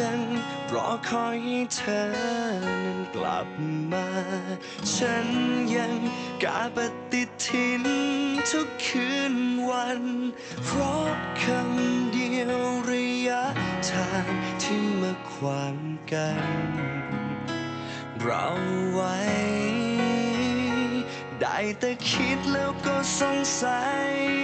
ยังรอคอยให้เธอนั้นกลับมา ฉันยังกาปฏิทินทุกคืนวัน เพราะคำเดียวระยะทางที่มาขวางกัน เราไว้ ได้แต่คิดแล้วก็สงสัย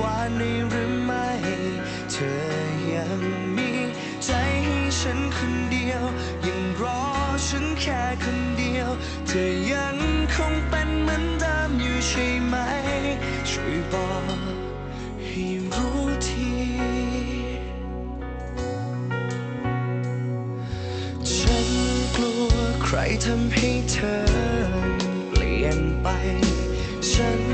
ว แค่คนเดียว เธอยังคงเป็นเหมือนเดิมอยู่ใช่ไหม ช่วยบอกให้รู้ทีฉันกลัวใครทำให้เธอเปลี่ยนไป ฉัน